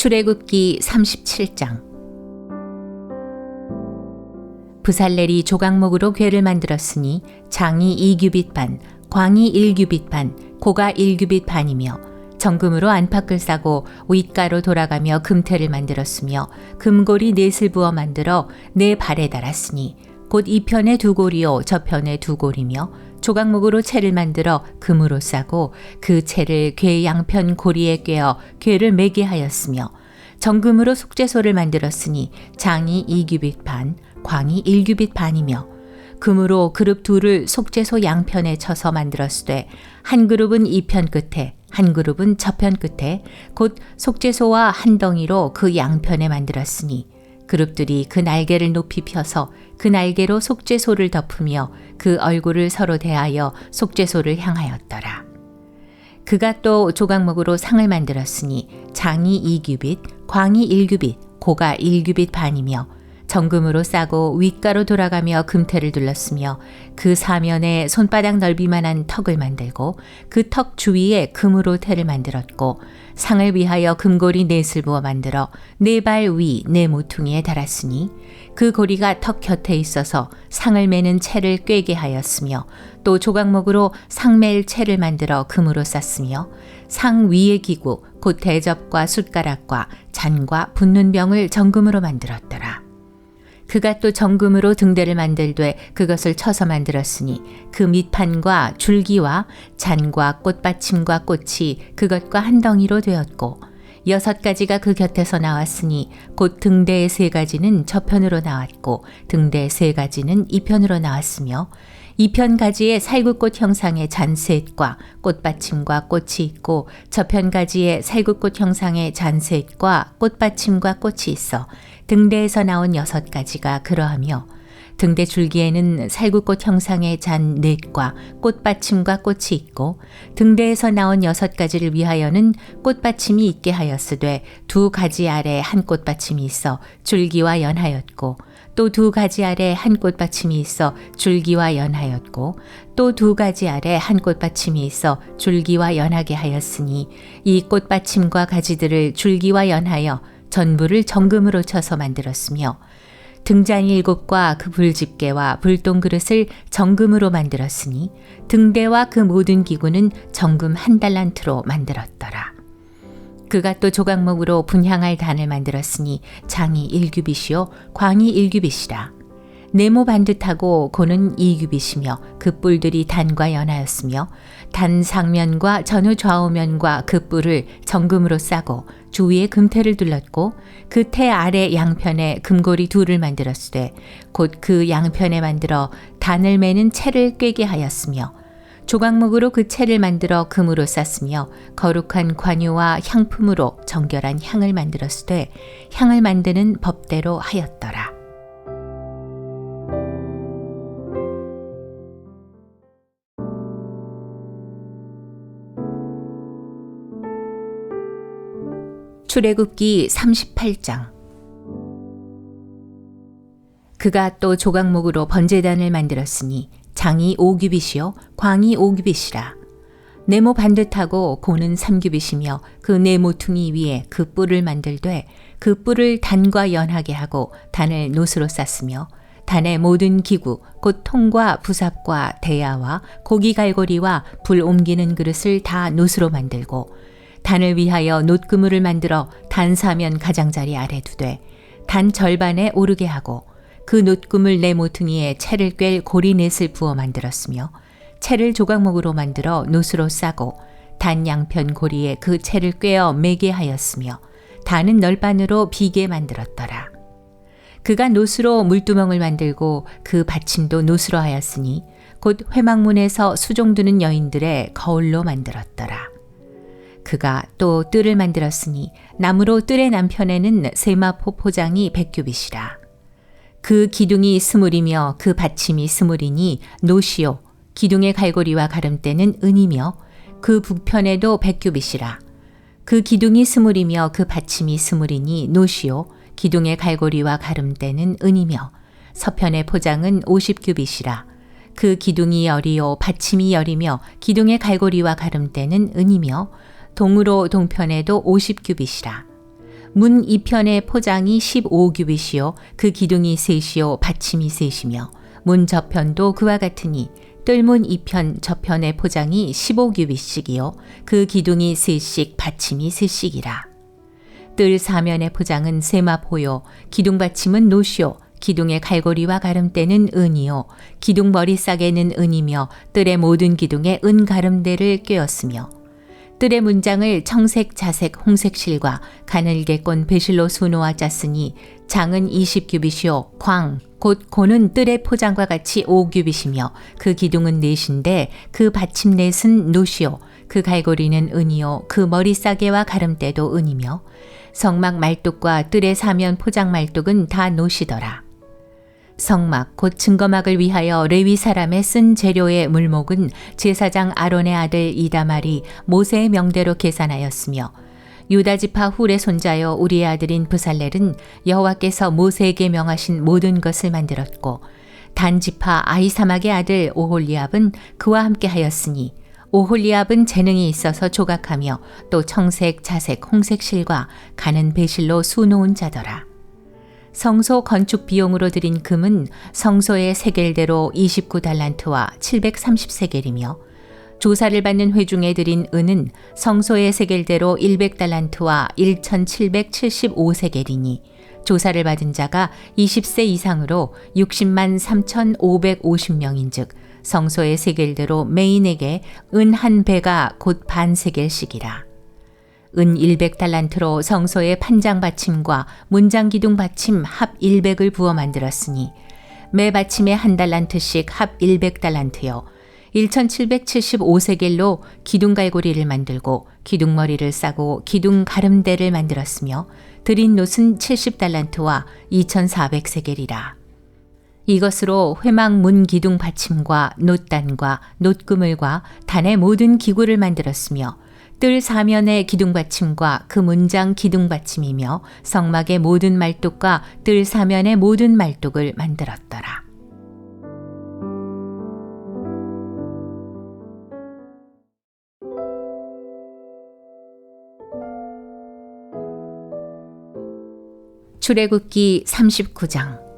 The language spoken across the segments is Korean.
출애굽기 37장. 부살렐이 조각목으로 궤를 만들었으니 장이 2규빗 반, 광이 1규빗 반, 고가 1규빗 반이며 정금으로 안팎을 싸고 윗가로 돌아가며 금태를 만들었으며 금고리 넷을 부어 만들어 네 발에 달았으니 곧 이 편에 두 고리요 저 편에 두 고리며 조각목으로 채를 만들어 금으로 싸고 그 채를 궤 양편 고리에 꿰어 궤를 매게 하였으며 정금으로 속죄소를 만들었으니 장이 2규빗 반, 광이 1규빗 반이며 금으로 그룹 둘을 속죄소 양편에 쳐서 만들었으되 한 그룹은 이편 끝에 한 그룹은 저편 끝에 곧 속죄소와 한 덩이로 그 양편에 만들었으니 그룹들이 그 날개를 높이 펴서 그 날개로 속죄소를 덮으며 그 얼굴을 서로 대하여 속죄소를 향하였더라. 그가 또 조각목으로 상을 만들었으니 장이 2규빗, 광이 1규빗, 고가 1규빗 반이며 정금으로 싸고 윗가로 돌아가며 금태를 둘렀으며 그 사면에 손바닥 넓이만한 턱을 만들고 그 턱 주위에 금으로 태를 만들었고 상을 위하여 금고리 넷을 부어 만들어 네 발 위 네 모퉁이에 달았으니 그 고리가 턱 곁에 있어서 상을 매는 채를 꿰게 하였으며 또 조각목으로 상멜 채를 만들어 금으로 쌌으며 상 위의 기구 곧 대접과 숟가락과 잔과 붓는 병을 정금으로 만들었더라. 그가 또 정금으로 등대를 만들되 그것을 쳐서 만들었으니 그 밑판과 줄기와 잔과 꽃받침과 꽃이 그것과 한 덩이로 되었고 여섯 가지가 그 곁에서 나왔으니 곧 등대의 세 가지는 저편으로 나왔고 등대 세 가지는 이편으로 나왔으며 이편 가지에 살구꽃 형상의 잔셋과 꽃받침과 꽃이 있고 저편 가지에 살구꽃 형상의 잔셋과 꽃받침과 꽃이 있어 등대에서 나온 여섯 가지가 그러하며 등대 줄기에는 살구꽃 형상의 잔 넷과 꽃받침과 꽃이 있고 등대에서 나온 여섯 가지를 위하여는 꽃받침이 있게 하였으되 두 가지 아래 한 꽃받침이 있어 줄기와 연하였고 또 두 가지 아래 한 꽃받침이 있어 줄기와 연하였고 또 두 가지 아래 한 꽃받침이 있어 줄기와 연하게 하였으니 이 꽃받침과 가지들을 줄기와 연하여 전부를 정금으로 쳐서 만들었으며 등잔 일곱과 그 불집게와 불똥 그릇을 정금으로 만들었으니 등대와 그 모든 기구는 정금 한 달란트로 만들었더라. 그가 또 조각목으로 분향할 단을 만들었으니 장이 일규빗이요 광이 일규빗이라. 네모 반듯하고 고는 이규빗이며 그 뿔들이 단과 연하였으며 단 상면과 전후 좌우면과 그 뿔을 정금으로 싸고 주위에 금태를 둘렀고 그 태 아래 양편에 금고리 둘을 만들었으되 곧 그 양편에 만들어 단을 매는 채를 꿰게 하였으며 조각목으로 그 채를 만들어 금으로 쌌으며 거룩한 관유와 향품으로 정결한 향을 만들었으되 향을 만드는 법대로 하였더라. 출애굽기 38장 그가 또 조각목으로 번제단을 만들었으니 장이 5규빗이요 광이 5규빗이라. 네모 반듯하고 고는 3규빗이며 그 네모퉁이 위에 그 뿔을 만들되 그 뿔을 단과 연하게 하고 단을 노스로 쌌으며 단의 모든 기구 곧 통과 부삽과 대야와 고기 갈고리와 불 옮기는 그릇을 다 노스로 만들고 단을 위하여 놋그물을 만들어 단 사면 가장자리 아래 두되 단 절반에 오르게 하고 그 놋그물 네 모퉁이에 채를 꿰 고리넷을 부어 만들었으며 채를 조각목으로 만들어 놋으로 싸고 단 양편 고리에 그 채를 꿰어 매게 하였으며 단은 널반으로 비게 만들었더라. 그가 놋으로 물두멍을 만들고 그 받침도 놋으로 하였으니 곧 회막문에서 수종드는 여인들의 거울로 만들었더라. 그가 또 뜰을 만들었으니 나무로 뜰의 남편에는 세마포 포장이 백규빗이라. 그 기둥이 스물이며 그 받침이 스물이니 노시오 기둥의 갈고리와 가름대는 은이며 그 북편에도 백규빗이라. 그 기둥이 스물이며 그 받침이 스물이니 노시오 기둥의 갈고리와 가름대는 은이며 서편의 포장은 오십 규빗이라. 그 기둥이 열이요 받침이 열이며 기둥의 갈고리와 가름대는 은이며 동으로 동편에도 50규빗이라. 문 이편의 포장이 15규빗이요. 그 기둥이 셋이요. 받침이 셋이며 문 저편도 그와 같으니 뜰문 이편 저편의 포장이 15규빗씩이요. 그 기둥이 셋씩 받침이 셋씩이라. 뜰 사면의 포장은 세마포요. 기둥 받침은 노시요. 기둥의 갈고리와 가름대는 은이요. 기둥 머리싸개는 은이며 뜰의 모든 기둥에 은 가름대를 꿰었으며 뜰의 문장을 청색, 자색, 홍색 실과 가늘게 꼰 배실로 수놓아 짰으니 장은 20규빗이요 광, 곧 고는 뜰의 포장과 같이 5규빗이며 그 기둥은 넷인데 그 받침 넷은 노시요 그 갈고리는 은이요 그 머리 싸개와 가름대도 은이며 성막 말뚝과 뜰의 사면 포장 말뚝은 다 노시더라. 성막 곧 증거막을 위하여 레위 사람의 쓴 재료의 물목은 제사장 아론의 아들 이다말이 모세의 명대로 계산하였으며 유다 지파 훌의 손자여 우리의 아들인 부살렐은 여호와께서 모세에게 명하신 모든 것을 만들었고 단 지파 아이사막의 아들 오홀리압은 그와 함께 하였으니 오홀리압은 재능이 있어서 조각하며 또 청색, 자색, 홍색 실과 가는 배실로 수놓은 자더라. 성소 건축 비용으로 들인 금은 성소의 세겔대로 29달란트와 730세겔이며 조사를 받는 회중에 들인 은은 성소의 세겔대로 100달란트와 1775세겔이니 조사를 받은 자가 20세 이상으로 60만 3,550명인즉 성소의 세겔대로 메인에게 은 한 배가 곧 반 세겔씩이라. 은 100달란트로 성소의 판장 받침과 문장 기둥 받침 합 100을 부어 만들었으니 매 받침에 한 달란트씩 합 100달란트요. 1775세겔로 기둥 갈고리를 만들고 기둥 머리를 싸고 기둥 가름대를 만들었으며 드린 놋은 70달란트와 2400세겔이라. 이것으로 회막 문 기둥 받침과 놋단과 놋그물과 단의 모든 기구를 만들었으며 뜰 사면의 기둥 받침과 그 문장 기둥 받침이며 성막의 모든 말뚝과 뜰 사면의 모든 말뚝을 만들었더라. 출애굽기 39장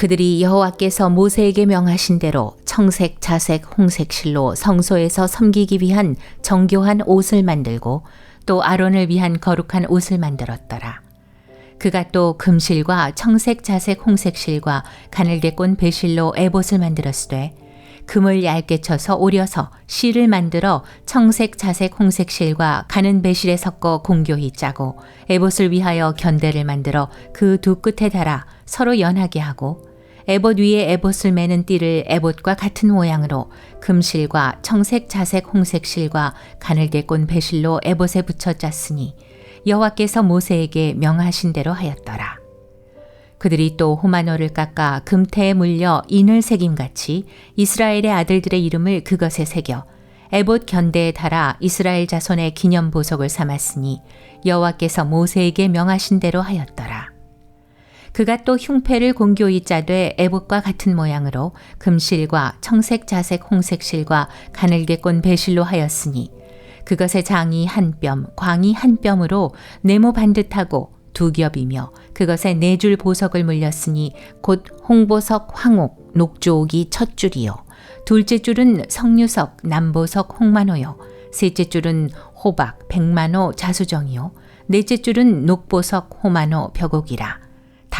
그들이 여호와께서 모세에게 명하신 대로 청색, 자색, 홍색 실로 성소에서 섬기기 위한 정교한 옷을 만들고 또 아론을 위한 거룩한 옷을 만들었더라. 그가 또 금실과 청색, 자색, 홍색 실과 가늘게 꼰 배실로 에봇을 만들었으되 금을 얇게 쳐서 오려서 실을 만들어 청색, 자색, 홍색 실과 가는 배실에 섞어 공교히 짜고 에봇을 위하여 견대를 만들어 그 두 끝에 달아 서로 연하게 하고 에봇 위에 에봇을 매는 띠를 에봇과 같은 모양으로 금실과 청색, 자색, 홍색 실과 가늘게 꼰 배실로 에봇에 붙여 짰으니 여호와께서 모세에게 명하신 대로 하였더라. 그들이 또 호마노를 깎아 금태에 물려 인을 새김같이 이스라엘의 아들들의 이름을 그것에 새겨 에봇 견대에 달아 이스라엘 자손의 기념 보석을 삼았으니 여호와께서 모세에게 명하신 대로 하였더라. 그가 또 흉패를 공교히 짜되 에봇과 같은 모양으로 금실과 청색, 자색, 홍색 실과 가늘게 꼰 배실로 하였으니 그것의 장이 한 뼘, 광이 한 뼘으로 네모 반듯하고 두 겹이며 그것에 네 줄 보석을 물렸으니 곧 홍보석, 황옥, 녹조옥이 첫 줄이요. 둘째 줄은 성류석, 남보석, 홍만호요. 셋째 줄은 호박, 백만호, 자수정이요. 넷째 줄은 녹보석, 호만호, 벽옥이라.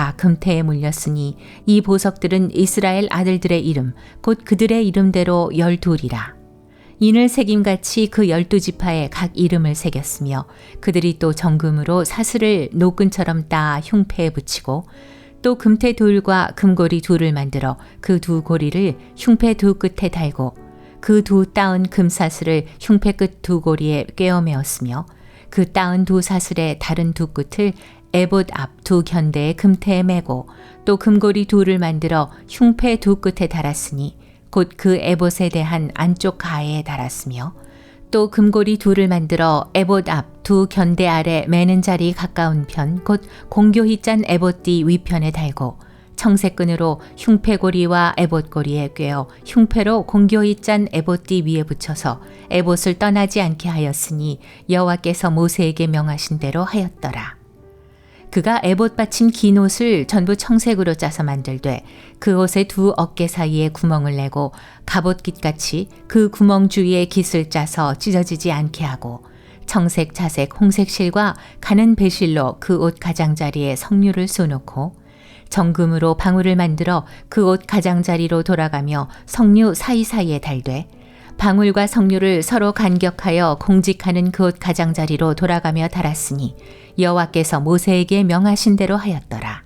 다 금태에 물렸으니 이 보석들은 이스라엘 아들들의 이름, 곧 그들의 이름대로 열둘이라. 인을 새김같이 그 열두 지파에 각 이름을 새겼으며 그들이 또 정금으로 사슬을 노끈처럼 따 흉패에 붙이고 또 금태 둘과 금고리 둘을 만들어 그 두 고리를 흉패 두 끝에 달고 그 두 따은 금사슬을 흉패 끝 두 고리에 꿰어 메었으며 그 따은 두 사슬의 다른 두 끝을 에봇 앞 두 견대의 금태에 매고 또 금고리 둘을 만들어 흉패 두 끝에 달았으니 곧 그 에봇에 대한 안쪽 가에 달았으며 또 금고리 둘을 만들어 에봇 앞 두 견대 아래 매는 자리 가까운 편 곧 공교히 짠 에봇띠 위편에 달고 청색끈으로 흉패고리와 에봇고리에 꿰어 흉패로 공교히 짠 에봇띠 위에 붙여서 에봇을 떠나지 않게 하였으니 여호와께서 모세에게 명하신 대로 하였더라. 그가 에봇 받친 긴 옷을 전부 청색으로 짜서 만들되 그 옷의 두 어깨 사이에 구멍을 내고 갑옷깃같이 그 구멍 주위에 깃을 짜서 찢어지지 않게 하고 청색, 자색, 홍색 실과 가는 배실로 그 옷 가장자리에 석류를 쏘놓고 정금으로 방울을 만들어 그 옷 가장자리로 돌아가며 석류 사이사이에 달되 방울과 석류를 서로 간격하여 공직하는 그 옷 가장자리로 돌아가며 달았으니 여호와께서 모세에게 명하신 대로 하였더라.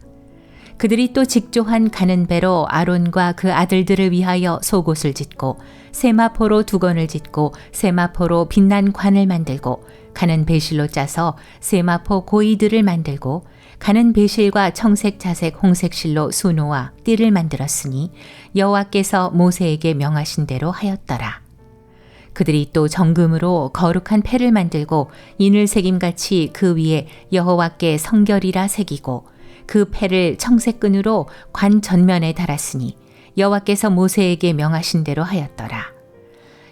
그들이 또 직조한 가는 배로 아론과 그 아들들을 위하여 속옷을 짓고 세마포로 두건을 짓고 세마포로 빛난 관을 만들고 가는 배실로 짜서 세마포 고이들을 만들고 가는 배실과 청색, 자색, 홍색 실로 수노와 띠를 만들었으니 여호와께서 모세에게 명하신 대로 하였더라. 그들이 또 정금으로 거룩한 패를 만들고 인을 새김같이 그 위에 여호와께 성결이라 새기고 그 패를 청색끈으로 관 전면에 달았으니 여호와께서 모세에게 명하신 대로 하였더라.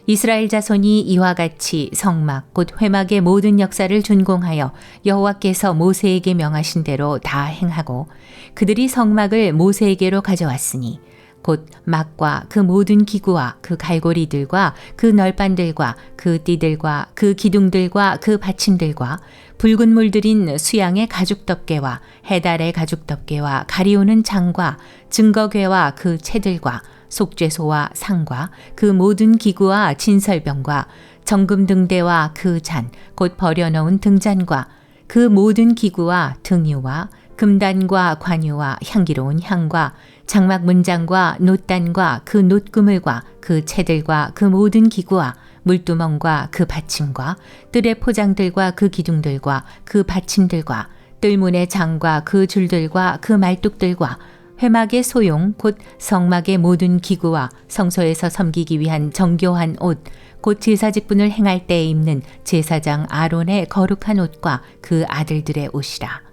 이스라엘 자손이 이와 같이 성막 곧 회막의 모든 역사를 준공하여 여호와께서 모세에게 명하신 대로 다 행하고 그들이 성막을 모세에게로 가져왔으니 곧 막과 그 모든 기구와 그 갈고리들과 그 널판들과 그 띠들과 그 기둥들과 그 받침들과 붉은 물들인 수양의 가죽 덮개와 해달의 가죽 덮개와 가리우는 장과 증거궤와 그 채들과 속죄소와 상과 그 모든 기구와 진설병과 정금 등대와 그 잔, 곧 버려놓은 등잔과 그 모든 기구와 등유와 금단과 관유와 향기로운 향과 장막 문장과 놋단과 그 놋그물과 그 채들과 그 모든 기구와 물두멍과 그 받침과 뜰의 포장들과 그 기둥들과 그 받침들과 뜰문의 장과 그 줄들과 그 말뚝들과 회막의 소용 곧 성막의 모든 기구와 성소에서 섬기기 위한 정교한 옷, 곧 제사 직분을 행할 때에 입는 제사장 아론의 거룩한 옷과 그 아들들의 옷이라.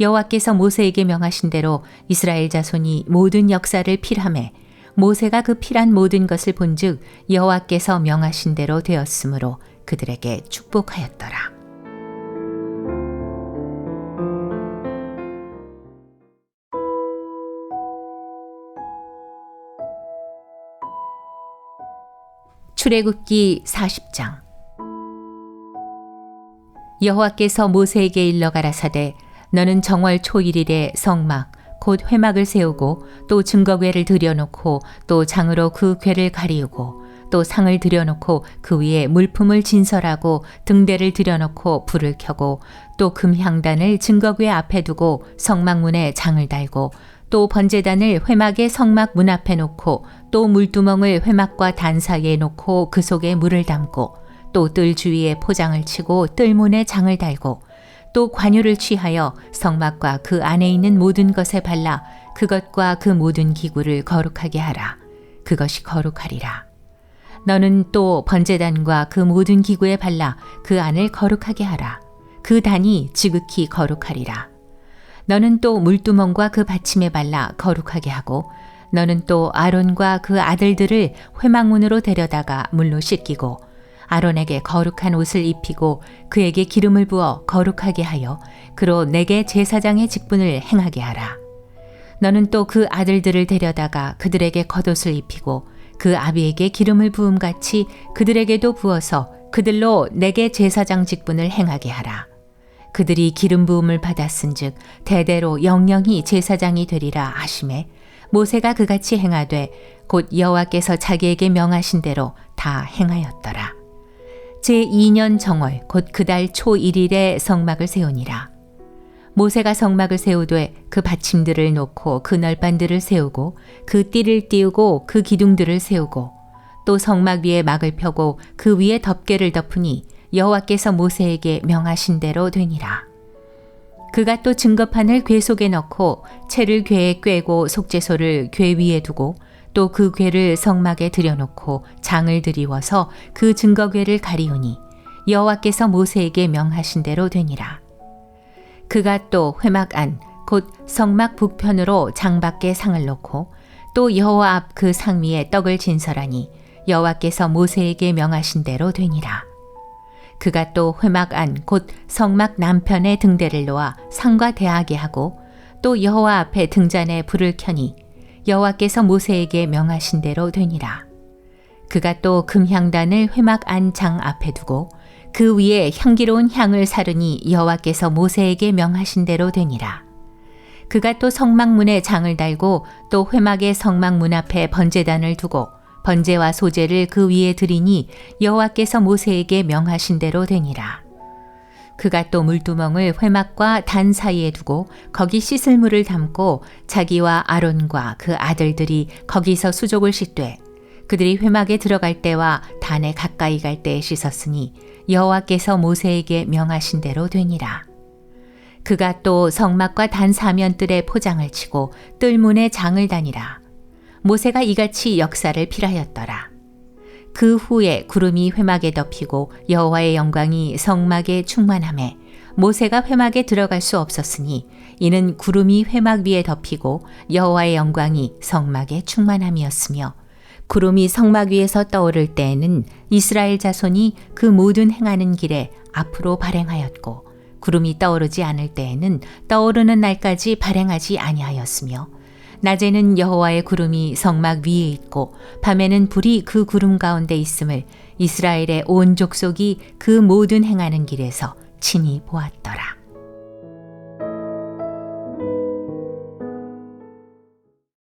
여호와께서 모세에게 명하신 대로 이스라엘 자손이 모든 역사를 필함해 모세가 그 필한 모든 것을 본즉 여호와께서 명하신 대로 되었으므로 그들에게 축복하였더라. 출애굽기 40장 여호와께서 모세에게 일러 가라사대 너는 정월 초일일에 성막 곧 회막을 세우고 또 증거궤를 들여놓고 또 장으로 그 궤를 가리우고 또 상을 들여놓고 그 위에 물품을 진설하고 등대를 들여놓고 불을 켜고 또 금향단을 증거궤 앞에 두고 성막문에 장을 달고 또 번제단을 회막의 성막 문 앞에 놓고 또 물두멍을 회막과 단 사이에 놓고 그 속에 물을 담고 또 뜰 주위에 포장을 치고 뜰문에 장을 달고 또 관유를 취하여 성막과 그 안에 있는 모든 것에 발라 그것과 그 모든 기구를 거룩하게 하라. 그것이 거룩하리라. 너는 또 번제단과 그 모든 기구에 발라 그 안을 거룩하게 하라. 그 단이 지극히 거룩하리라. 너는 또 물두멍과 그 받침에 발라 거룩하게 하고 너는 또 아론과 그 아들들을 회막문으로 데려다가 물로 씻기고 아론에게 거룩한 옷을 입히고 그에게 기름을 부어 거룩하게 하여 그로 내게 제사장의 직분을 행하게 하라. 너는 또 그 아들들을 데려다가 그들에게 겉옷을 입히고 그 아비에게 기름을 부음 같이 그들에게도 부어서 그들로 내게 제사장 직분을 행하게 하라. 그들이 기름 부음을 받았은즉 대대로 영영이 제사장이 되리라 하심에 모세가 그같이 행하되 곧 여호와께서 자기에게 명하신 대로 다 행하였더라. 제2년 정월 곧 그달 초 1일에 성막을 세우니라. 모세가 성막을 세우되 그 받침들을 놓고 그 널판들을 세우고 그 띠를 띄우고 그 기둥들을 세우고 또 성막 위에 막을 펴고 그 위에 덮개를 덮으니 여호와께서 모세에게 명하신 대로 되니라. 그가 또 증거판을 궤 속에 넣고 채를 궤에 꿰고 속죄소를 궤 위에 두고 또그 궤를 성막에 들여놓고 장을 들이워서 그 증거궤를 가리우니 여호와께서 모세에게 명하신 대로 되니라. 그가 또 회막 안 곧 성막 북편으로 장밖에 상을 놓고 또 여호와 앞 그 상 위에 떡을 진설하니 여호와께서 모세에게 명하신 대로 되니라. 그가 또 회막 안 곧 성막 남편에 등대를 놓아 상과 대하게 하고 또 여호와 앞에 등잔에 불을 켜니 여호와께서 모세에게 명하신 대로 되니라. 그가 또 금향단을 회막 안장 앞에 두고 그 위에 향기로운 향을 사르니 여호와께서 모세에게 명하신 대로 되니라. 그가 또 성막문에 장을 달고 또 회막의 성막문 앞에 번제단을 두고 번제와 소제를 그 위에 드리니 여호와께서 모세에게 명하신 대로 되니라. 그가 또 물두멍을 회막과 단 사이에 두고 거기 씻을 물을 담고 자기와 아론과 그 아들들이 거기서 수족을 씻되 그들이 회막에 들어갈 때와 단에 가까이 갈 때에 씻었으니 여호와께서 모세에게 명하신 대로 되니라. 그가 또 성막과 단 사면뜰에 포장을 치고 뜰문에 장을 다니라. 모세가 이같이 역사를 필하였더라. 그 후에 구름이 회막에 덮이고 여호와의 영광이 성막에 충만함에 모세가 회막에 들어갈 수 없었으니 이는 구름이 회막 위에 덮이고 여호와의 영광이 성막에 충만함이었으며 구름이 성막 위에서 떠오를 때에는 이스라엘 자손이 그 모든 행하는 길에 앞으로 발행하였고 구름이 떠오르지 않을 때에는 떠오르는 날까지 발행하지 아니하였으며 낮에는 여호와의 구름이 성막 위에 있고 밤에는 불이 그 구름 가운데 있음을 이스라엘의 온 족속이 그 모든 행하는 길에서 친히 보았더라.